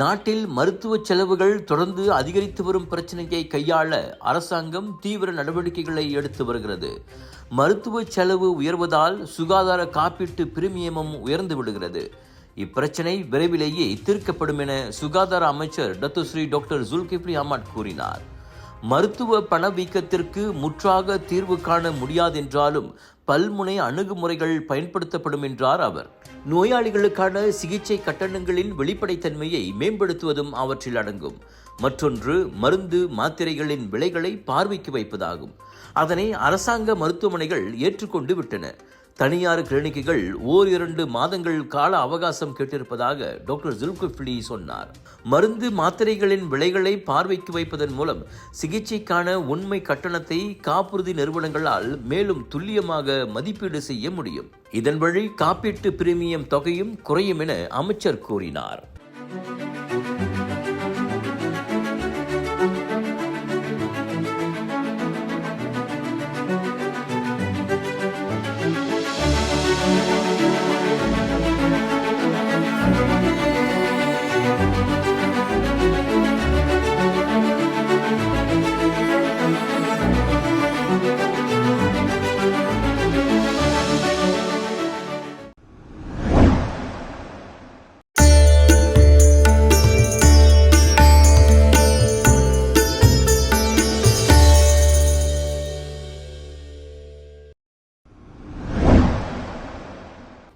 நாட்டில் மருத்துவ செலவுகள் தொடர்ந்து அதிகரித்து வரும் பிரச்சனையை கையாள அரசாங்கம் தீவிர நடவடிக்கைகளை எடுத்து வருகிறது. மருத்துவ செலவு உயர்வதால் சுகாதார காப்பீட்டு பிரீமியமும் உயர்ந்து விடுகிறது. இப்பிரச்சனை விரைவிலேயே தீர்க்கப்படும் என சுகாதார அமைச்சர் டத்துஸ்ரீ டாக்டர் ஜுல்கிப்ரி அஹ்மத் கூறினார். மருத்துவ பணவீக்கத்திற்கு முற்றாக தீர்வு காண முடியாதென்றாலும் பல்முனை அணுகுமுறைகள் பயன்படுத்தப்படும் என்றார் அவர். நோயாளிகளுக்கான சிகிச்சை கட்டணங்களின் வெளிப்படைத்தன்மையை மேம்படுத்துவதும் அவற்றில் அடங்கும். மற்றொன்று மருந்து மாத்திரைகளின் விலைகளை பார்வைக்கு வைப்பதாகும். அதனை அரசாங்க மருத்துவமனைகள் ஏற்றுக்கொண்டு விட்டன. தனியார் கிளினிக்குகள் ஓரிரண்டு மாதங்கள் கால அவகாசம் கேட்டிருப்பதாக டாக்டர் ஜுல்குஃப்லி சொன்னார். மருந்து மாத்திரைகளின் விலைகளை பார்வைக்கு வைப்பதன் மூலம் சிகிச்சைக்கான உண்மை கட்டணத்தை காப்புறுதி நிறுவனங்களால் மேலும் துல்லியமாக மதிப்பீடு செய்ய முடியும். இதன் வழி காப்பீட்டு பிரீமியம் தொகையும் குறையும் என அமைச்சர் கூறினார்.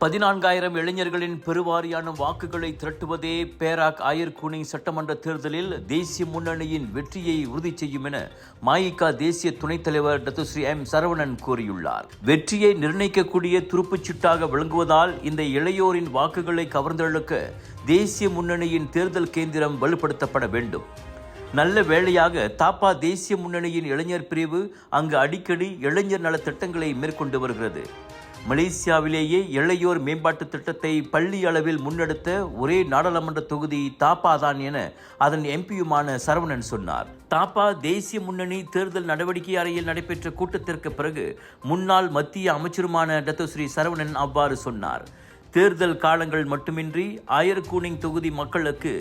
பதினான்காயிரம் இளைஞர்களின் பெருவாரியான வாக்குகளை திரட்டுவதே பேராக் ஆயர்குனி சட்டமன்ற தேர்தலில் தேசிய முன்னணியின் வெற்றியை உறுதி செய்யும் என மாயிகா தேசிய துணைத் தலைவர் டத்துஸ்ரீ எம் சரவணன் கூறியுள்ளார். வெற்றியை நிர்ணயிக்கக்கூடிய துருப்புச்சீட்டாக விளங்குவதால் இந்த இளையோரின் வாக்குகளை கவர்ந்தெழுக்க தேசிய முன்னணியின் தேர்தல் கேந்திரம் வலுப்படுத்தப்பட வேண்டும். நல்ல வேளையாக தாப்பா தேசிய முன்னணியின் இளைஞர் பிரிவு அங்கு அடிக்கடி இளைஞர் நல திட்டங்களை மேற்கொண்டு வருகிறது. மலேசியாவிலேயே இளையோர் மேம்பாட்டு திட்டத்தை பள்ளி அளவில் முன்னெடுத்த ஒரே நாடாளுமன்ற தொகுதி தாப்பா தான் என அதன் எம்பியுமான சரவணன் சொன்னார். தாப்பா தேசிய முன்னணி தேர்தல் நடவடிக்கை அறையில் நடைபெற்ற கூட்டத்திற்கு பிறகு முன்னாள் மத்திய அமைச்சருமான டத்தஸ்ரீ சரவணன் அவ்வாறு சொன்னார். தேர்தல் காலங்கள் மட்டுமின்றி ஆயர்கூனிங் தொகுதி மக்களுக்கு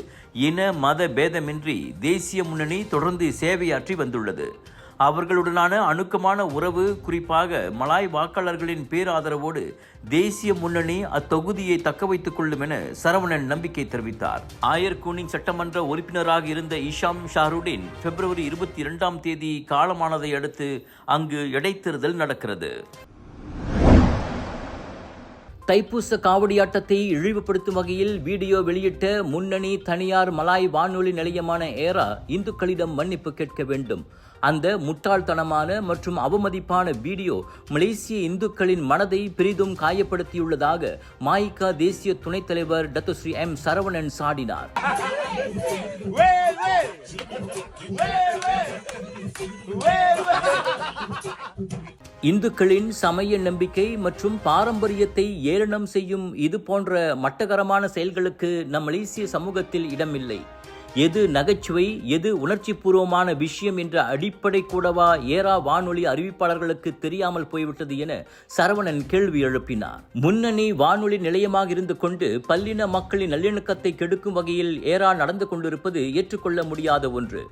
இன மத பேதமின்றி தேசிய முன்னணி தொடர்ந்து சேவையாற்றி வந்துள்ளது. அவர்களுடனான அணுக்கமான உறவு குறிப்பாக மலாய் வாக்காளர்களின் பேராதரவோடு தேசிய முன்னணி அத்தொகுதியை தக்க வைத்துக் கொள்ளும் என சரவணன் நம்பிக்கை தெரிவித்தார். ஆயர்கூனிங் சட்டமன்ற உறுப்பினராக இருந்த இஷாம் ஷாருடின் பிப்ரவரி இருபத்தி இரண்டாம் தேதி காலமானதை அடுத்து அங்கு இடைத்தேர்தல் நடக்கிறது. தைப்பூச காவடியாட்டத்தை இழிவுபடுத்தும் வகையில் வீடியோ வெளியிட்ட முன்னணி தனியார் மலாய் வானொலி நிலையமான ஏரா இந்துக்களிடம் மன்னிப்பு கேட்க வேண்டும். அந்த முட்டாள்தனமான மற்றும் அவமதிப்பான வீடியோ மலேசிய இந்துக்களின் மனதை பெரிதும் காயப்படுத்தியுள்ளதாக மாயிகா தேசிய துணைத் தலைவர் டத்துஸ்ரீ எம் சரவணன் சாடினார். இந்துக்களின் சமய நம்பிக்கை மற்றும் பாரம்பரியத்தை ஏளனம் செய்யும் இது போன்ற மட்டகரமான செயல்களுக்கு நம் மலேசிய சமூகத்தில் இடமில்லை. எது நகைச்சுவை எது உணர்ச்சிபூர்வமான விஷயம் என்ற அடிப்படை கூடவா ஏரா வானொலி அறிவிப்பாளர்களுக்கு தெரியாமல் போய்விட்டது என சரவணன் கேள்வி எழுப்பினார் முன்னணி வானொலி நிலையமாக இருந்து கொண்டு பல்லின மக்களின் நல்லிணக்கத்தை கெடுக்கும் வகையில் ஏரா நடந்து கொண்டிருப்பது ஏற்றுக்கொள்ள முடியாத ஒன்று.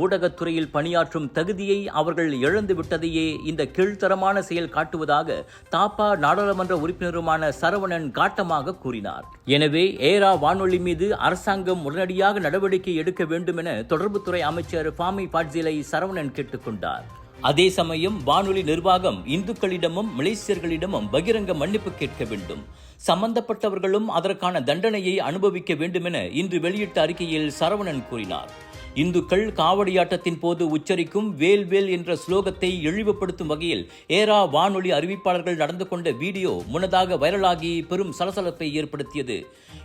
ஊடகத்துறையில் பணியாற்றும் தகுதியை அவர்கள் இழந்துவிட்டதையே இந்த கீழ்த்தரமான செயல் காட்டுவதாக தாப்பா நாடாளுமன்ற உறுப்பினருமான சரவணன் காட்டமாக கூறினார். எனவே ஏரா வானொலி மீது அரசாங்கம் உடனடியாக நடவடிக்கை எடுக்க வேண்டும் என தொடர்புத்துறை அமைச்சர் பாமி பாட்சிலை சரவணன் கேட்டுக்கொண்டார் அதே சமயம் வானொலி நிர்வாகம் இந்துக்களிடமும் மலேசியர்களிடமும் பகிரங்க மன்னிப்பு கேட்க வேண்டும். சம்பந்தப்பட்டவர்களும் அதற்கான தண்டனையை அனுபவிக்க வேண்டும் என இன்று வெளியிட்ட அறிக்கையில் சரவணன் கூறினார். இந்துக்கள் காவடியாட்டத்தின் போது உச்சரிக்கும் வேல் வேல் என்ற ஸ்லோகத்தை இழிவுபடுத்தும் வகையில் ஏரா வானொலி அறிவிப்பாளர்கள் நடந்து கொண்ட வீடியோ முன்னதாக வைரலாகி பெரும் சலசலப்பை ஏற்படுத்தியது.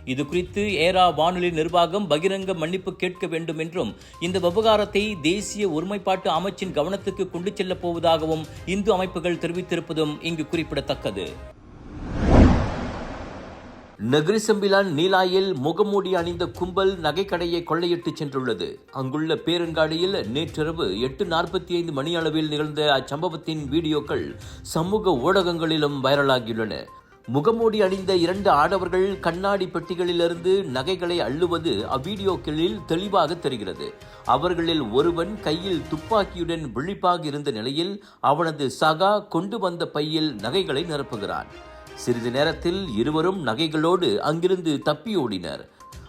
இது குறித்து ஏரா வானொலி நிர்வாகம் பகிரங்க மன்னிப்பு கேட்க வேண்டும் என்றும் இந்த விவகாரத்தை தேசிய ஒருமைப்பாட்டு அமைச்சின் கவனத்துக்கு கொண்டு செல்லப் போவதாகவும் இந்து அமைப்புகள் தெரிவித்திருப்பதும் இங்கு குறிப்பிடத்தக்கது. நகரிசம்பிலான் நீலாயில் முகமூடி அணிந்த கும்பல் நகைக்கடையை கொள்ளையிட்டு சென்றுள்ளது. அங்குள்ள பேருங்காடியில் நேற்றிரவு எட்டு நாற்பத்தி ஐந்து மணி அளவில் நிகழ்ந்த அச்சம்பவத்தின் வீடியோக்கள் சமூக ஊடகங்களிலும் வைரலாகியுள்ளன. முகமூடி அணிந்த இரண்டு ஆடவர்கள் கண்ணாடி பெட்டிகளிலிருந்து நகைகளை அள்ளுவது அவ்வீடியோக்களில் தெளிவாக தெரிகிறது. அவர்களில் ஒருவன் கையில் துப்பாக்கியுடன் விழிப்பாக இருந்த நிலையில் அவனது சகா கொண்டு வந்த பையில் நகைகளை நிரப்புகிறான். சிறிது நேரத்தில் இருவரும் நகைகளோடு அங்கிருந்து தப்பியோடினர்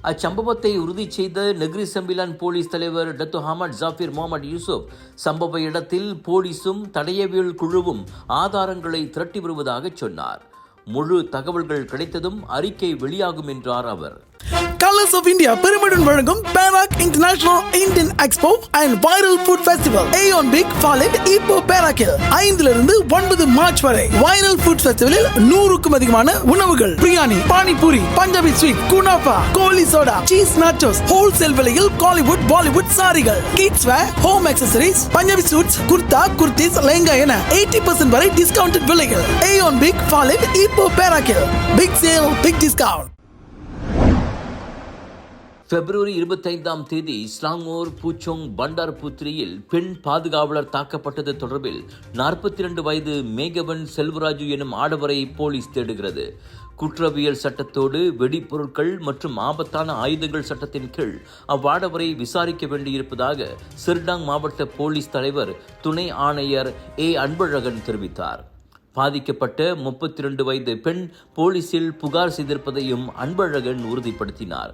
அச்சம்பவத்தை உறுதி செய்த நெக்ரி செம்பிலான் போலீஸ் தலைவர் Datuk Hamad Zafir Mohamad Yusuf சம்பவ இடத்தில் போலீசும் தடயவியல் குழுவும் ஆதாரங்களை திரட்டி வருவதாக சொன்னார். முழு தகவல்கள் கிடைத்ததும் அறிக்கை வெளியாகும் என்றார் அவர். கலர்ஸ் ஆஃப் இந்தியா பெருமிடன் வழங்கும் Perak international Indian expo and viral food festival Aeon big Falim Ipoh பேராக்கில் ஐந்துல இருந்து ஒன்பது மார்ச் வரை வைரல் ஃபுட் ஃபெஸ்டிவலில் நூறுக்கும் அதிகமான உணவுகள். Biryani panipuri Punjabi sweet kunafa goli soda cheese nachos wholesale விலையில் Kollywood Bollywood சாரிகள் kids wear home accessories Punjabi suits kurta kurtis lehenga என eighty percent வரை டிஸ்கவுண்ட் விலைகள். ஏயோன் பிக் ஃபாலிட் இப்போ பேராக்கில் big sale big discount February இருபத்தைந்தாம் தேதி ஸ்லாங்கோர் பூச்சோங் பண்டார் புத்திரியில் பெண் பாதுகாவலர் தாக்கப்பட்டது தொடர்பில் நாற்பத்தி இரண்டு வயது மேகவன் செல்வராஜு எனும் ஆடவரை போலீஸ் தேடுகிறது. குற்றவியல் சட்டத்தோடு வெடிப்பொருட்கள் மற்றும் ஆபத்தான ஆயுதங்கள் சட்டத்தின் கீழ் அவ்வாடவரை விசாரிக்க வேண்டியிருப்பதாக சிர்டாங் மாவட்ட போலீஸ் தலைவர் துணை ஆணையர் ஏ. அன்பழகன் தெரிவித்தார். பாதிக்கப்பட்ட முப்பத்தி இரண்டு வயது பெண் போலீசில் புகார் செய்திருப்பதையும் அன்பழகன் உறுதிப்படுத்தினார்.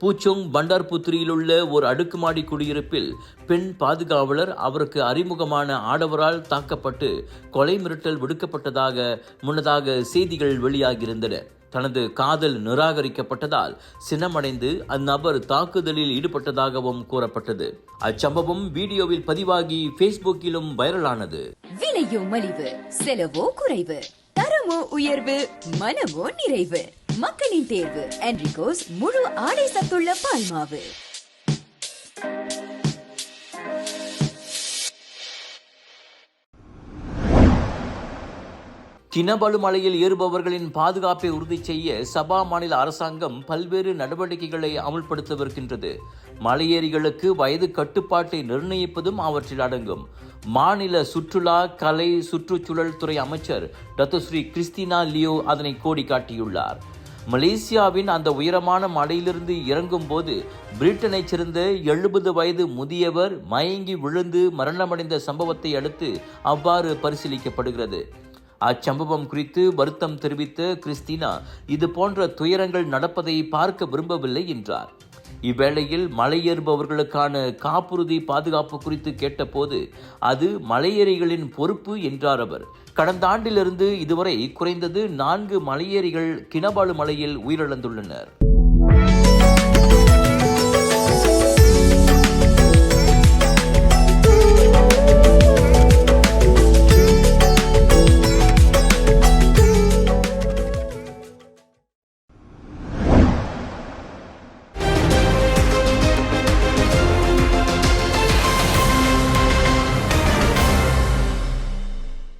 பூச்சோங் பண்டார்புத்திரியில் உள்ள ஒரு அடுக்குமாடி குடியிருப்பில் பெண் பாதுகாவலர் அவருக்கு அறிமுகமான ஆடவரால் தாக்கப்பட்டு கொலை மிரட்டல் விடுக்கப்பட்டதாக முன்னதாக செய்திகள் வெளியாகியிருந்தன. தனது காதல் நிராகரிக்கப்பட்டதால் சினமடைந்து அந்நபர் தாக்குதலில் ஈடுபட்டதாகவும் கூறப்பட்டது. அச்சம்பவம் வீடியோவில் பதிவாகி பேஸ்புக்கிலும் வைரலானது. விலையோ மலிவு செலவோ குறைவு தரமோ உயர்வு மனமோ நிறைவு. மக்களின் தேர்வு. என்ரிகோஸ் முழு ஆடை சத்துள்ள பால்மாவு. கினபலு மலையில் ஏறுபவர்களின் பாதுகாப்பை உறுதி செய்ய சபா மாநில அரசாங்கம் பல்வேறு நடவடிக்கைகளை அமுல்படுத்தவிருக்கின்றது. மலையேறிகளுக்கு வயது கட்டுப்பாட்டை நிர்ணயிப்பதும் அவற்றில் அடங்கும். மாநில சுற்றுலா கலை சுற்றுச்சூழல் துறை அமைச்சர் டத்துஸ்ரீ கிறிஸ்டினா லியோ அதனை கோடி காட்டியுள்ளார் மலேசியாவின் அந்த உயரமான மலையிலிருந்து இறங்கும்போது பிரிட்டனைச் சேர்ந்த எழுபது வயது முதியவர் மயங்கி விழுந்து மரணமடைந்த சம்பவத்தை அடுத்து அவ்வாறு பரிசீலிக்கப்படுகிறது. அச்சம்பவம் குறித்து வருத்தம் தெரிவித்த கிறிஸ்டினா இது போன்ற துயரங்கள் நடப்பதை பார்க்க விரும்பவில்லை என்றார். இவ்வேளையில் மலையேறுபவர்களுக்கான காப்புறுதி பாதுகாப்பு குறித்து கேட்டபோது அது மலையேறிகளின் பொறுப்பு என்றார் அவர். கடந்த ஆண்டிலிருந்து இதுவரை குறைந்தது நான்கு மலையேறிகள் கிணபாலு மலையில் உயிரிழந்துள்ளனர்.